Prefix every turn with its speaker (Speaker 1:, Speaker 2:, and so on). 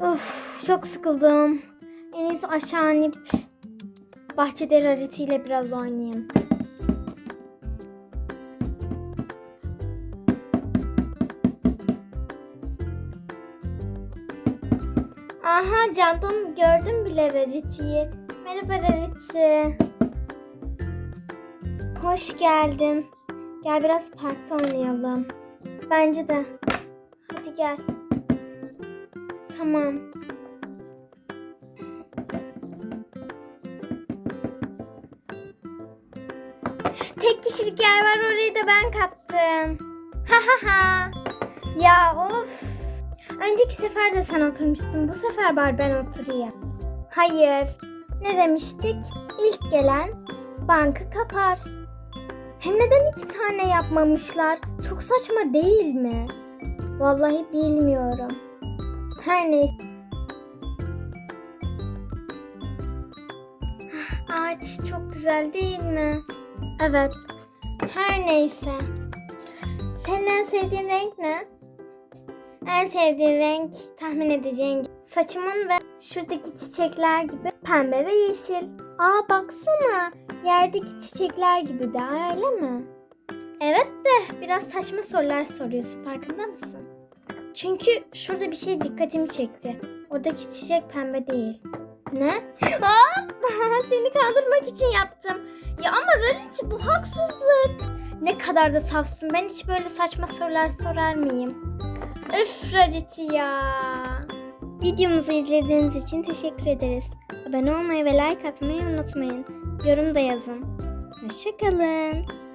Speaker 1: Of çok sıkıldım. En iyisi aşağı inip bahçede Rarity ile biraz oynayayım. Aha canım gördüm bile Rarity'yi. Merhaba Rarity. Hoş geldin. Gel biraz parkta oynayalım. Bence de. Hadi gel. Tamam. Tek kişilik yer var orayı da ben kaptım. Ha ha ha. Ya of. Önceki sefer de sen oturmuştun. Bu sefer bari ben oturayım. Hayır. Ne demiştik? İlk gelen bankı kapar. Hem neden iki tane yapmamışlar? Çok saçma değil mi? Vallahi bilmiyorum. Her neyse. Ağaç çok güzel değil mi? Evet. Her neyse. Senin en sevdiğin renk ne? En sevdiğin renk tahmin edeceğin gibi. Saçımın ve şuradaki çiçekler gibi pembe ve yeşil. Aa baksana. Yerdeki çiçekler gibi de öyle mi? Evet de biraz saçma sorular soruyorsun farkında mısın? Çünkü şurada bir şey dikkatimi çekti. Oradaki çiçek pembe değil. Ne? Seni kandırmak için yaptım. Ya ama Rarity bu haksızlık. Ne kadar da safsın. Ben hiç böyle saçma sorular sorar mıyım? Öf Rarity ya. Videomuzu izlediğiniz için teşekkür ederiz. Abone olmayı ve like atmayı unutmayın. Yorum da yazın. Hoşçakalın.